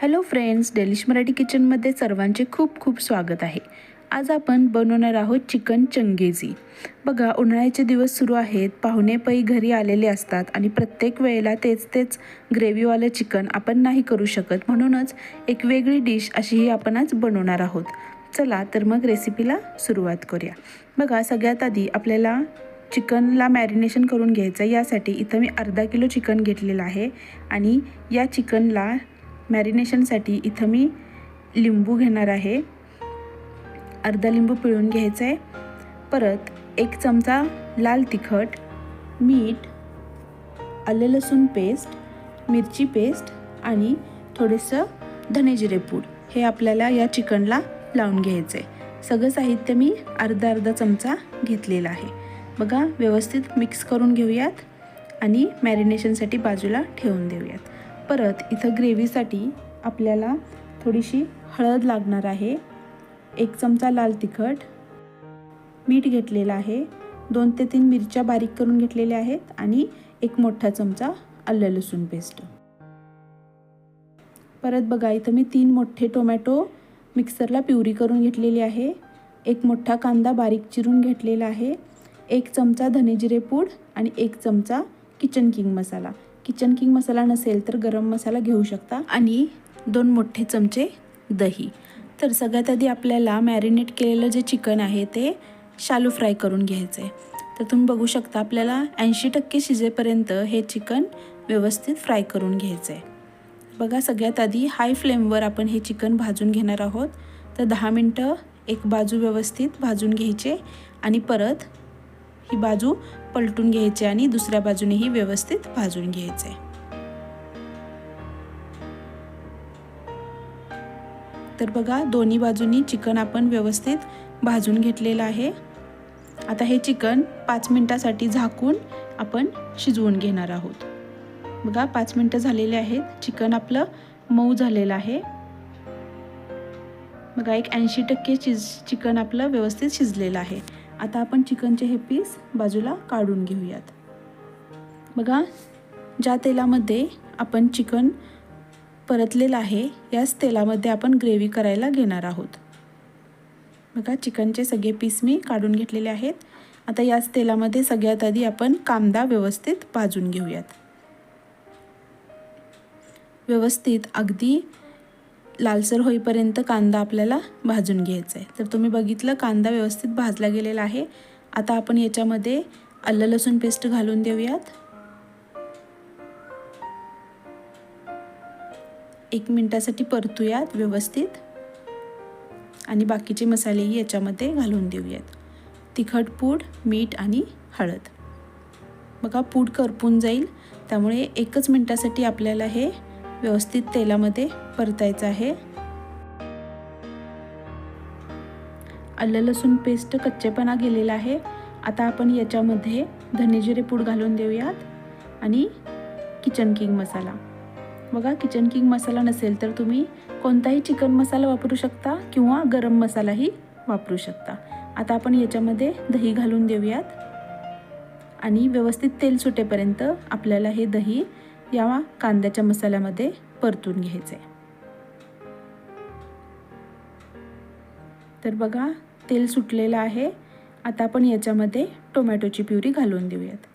Hello friends delish Marathi किचनमध्ये सर्वांचे खूप खूप स्वागत आहे. आज आपण बनवणार आहोत चिकन चंगेजी. बघा उन्हाळ्याचे दिवस सुरू आहेत. पाहुणे पै घरी आलेले असतात आणि प्रत्येक वेळेला तेच तेच ग्रेव्हीवालं चिकन आपण नाही करू शकत. म्हणूनच एक वेगळी डिश अशीही आपण आज बनवणार आहोत. चला तर मग रेसिपीला सुरुवात करूया. बघा सगळ्यात आधी आपल्याला चिकनला मॅरिनेशन करून घ्यायचं यासाठी इथं मी अर्धा किलो चिकन घेतलेलं आहे आणि या चिकनला मॅरिनेशनसाठी इथं मी लिंबू घेणार आहे. अर्धा लिंबू पिळून घ्यायचं आहे. परत एक चमचा लाल तिखट मीठ आलं लसूण पेस्ट मिरची पेस्ट आणि थोडंसं धनेजिरे पूड हे आपल्याला या चिकनला लावून घ्यायचं आहे. सगळं साहित्य मी अर्धा अर्धा चमचा घेतलेला आहे. बघा व्यवस्थित मिक्स करून घेऊयात आणि मॅरिनेशनसाठी बाजूला ठेवून देऊयात. परत इथं ग्रेव्हीसाठी आपल्याला थोडीशी हळद लागणार आहे. एक चमचा लाल तिखट मीठ घेतलेलं आहे. दोन ते तीन मिरच्या बारीक करून घेतलेल्या आहेत आणि एक मोठा चमचा आलं लसूण पेस्ट. परत बघा इथं मी तीन मोठे टोमॅटो मिक्सरला प्युरी करून घेतलेली आहे. एक मोठा कांदा बारीक चिरून घेतलेला आहे. एक चमचा धनेजिरे पूड आणि एक चमचा kitchen king masala. Kitchen king masala नसेल तर गरम मसाला घेऊ शकता. आणि दोन मोठे चमचे दही. तर सगळ्यात आधी आपल्याला मॅरिनेट केलेलं जे चिकन आहे ते शालू फ्राय करून घ्यायचं आहे तर तुम्ही बघू शकता आपल्याला ऐंशी टक्के शिजेपर्यंत हे चिकन व्यवस्थित फ्राय करून घ्यायचं आहे बघा सगळ्यात आधी हाय फ्लेमवर आपण हे चिकन भाजून घेणार आहोत. तर दहा मिनटं एक बाजू व्यवस्थित भाजून घ्यायचे आणि परत ही बाजू पलटून घ्यायचे आणि दुसऱ्या बाजूनेही व्यवस्थित भाजून घ्यायचे. तर बघा दोन्ही बाजूनी चिकन आपण व्यवस्थित भाजून घेतलेलं आहे. आता हे चिकन पाच मिनटासाठी झाकून आपण शिजवून घेणार आहोत. बघा पाच मिनटं झालेले आहेत. चिकन आपलं मऊ झालेलं आहे. बघा एक ऐंशी टक्के शिज चिकन आपलं व्यवस्थित शिजलेलं आहे. आता आपण चिकनचे हे पीस बाजूला काढून घेऊयात. बघा ज्या तेलामध्ये आपण चिकन परतलेलं आहे याच तेलामध्ये आपण ग्रेव्ही करायला घेणार आहोत. बघा चिकनचे सगळे पीस मी काढून घेतलेले आहेत. आता याच तेलामध्ये सगळ्यात आधी आपण कांदा व्यवस्थित भाजून घेऊयात. व्यवस्थित अगदी लालसर होईपर्यंत कांदा आपल्याला भाजून घ्यायचा आहे. तर तुम्ही बघितलं कांदा व्यवस्थित भाजला गेलेला आहे. आता आपण याच्यामध्ये आलं लसूण पेस्ट घालून देऊयात. एक मिनटासाठी परतूयात व्यवस्थित. आणि बाकीचे मसालेही याच्यामध्ये घालून देऊयात. तिखट पूड मीठ आणि हळद. बघा पूड करपून जाईल. त्यामुळे एकच मिनटासाठी आपल्याला हे व्यवस्थित तेलामध्ये परतायचं आहे. आलं लसूण पेस्ट कच्चेपणा गेलेला आहे. आता आपण याच्यामध्ये धनेजिरे पूड घालून देऊयात आणि किचन किंग मसाला. बघा किचन किंग मसाला नसेल तर तुम्ही कोणताही चिकन मसाला वापरू शकता किंवा गरम मसालाही वापरू शकता. आता आपण याच्यामध्ये दही घालून देऊयात. आणि व्यवस्थित तेल सुटेपर्यंत आपल्याला हे दही या कांद्याच्या मसाल्यामध्ये परतून घ्यायचं. आहे तर बघा तेल सुटलेलं आहे. आता आपण याच्यामध्ये टोमॅटोची प्युरी घालून देऊयात.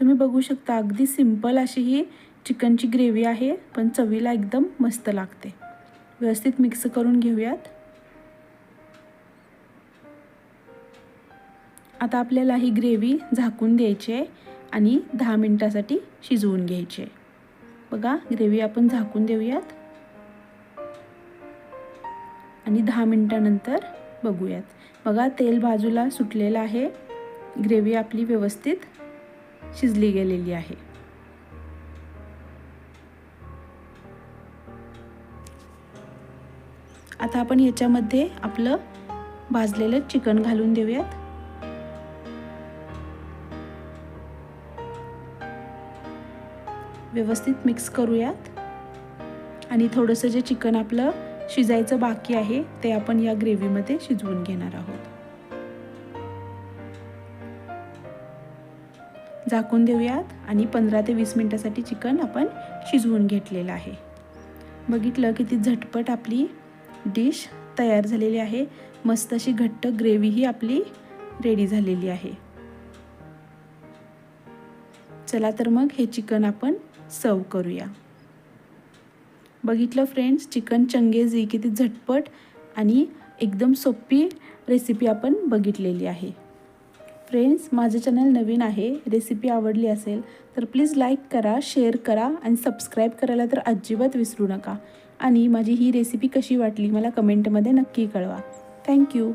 तुम्ही बघू शकता अगदी सिंपल अशी ही चिकनची ग्रेव्ही आहे पण चवीला एकदम मस्त लागते. व्यवस्थित मिक्स करून घेऊयात. आता आपल्याला ही ग्रेव्ही झाकून द्यायची आहे आणि दहा मिनटासाठी शिजवून घ्यायची आहे. बघा ग्रेव्ही आपण झाकून देऊयात. आणि दहा मिनटानंतर बघूयात. बघा तेल बाजूला सुटलेलं आहे. ग्रेव्ही आपली व्यवस्थित शिजली गेलेली आहे. आता आपण याच्यामध्ये आपलं भाजलेलं चिकन घालून देऊयात. व्यवस्थित मिक्स करूयात. आणि थोडंसं जे चिकन आपलं शिजायचं बाकी आहे ते आपण या ग्रेव्हीमध्ये शिजवून घेणार आहोत. झाकून देऊयात आणि पंधरा ते वीस मिनटासाठी चिकन आपण शिजवून घेतलेलं आहे. बघितलं किती झटपट आपली डिश तयार झालेली आहे. मस्त अशी घट्ट ग्रेव्हीही आपली रेडी झालेली आहे. चला तर मग हे चिकन आपण सर्व करूया. बघितलं फ्रेंड्स चिकन चंगेजी किती झटपट आणि एकदम सोपी रेसिपी आपण बघितलेली आहे. फ्रेंड्स माझं चॅनल नवीन आहे रेसिपी आवडली असेल तर प्लीज लाईक करा शेअर करा आणि सबस्क्राईब करायला तर अजिबात विसरू नका. आणि माझी ही रेसिपी कशी वाटली मला कमेंटमध्ये नक्की कळवा. थँक्यू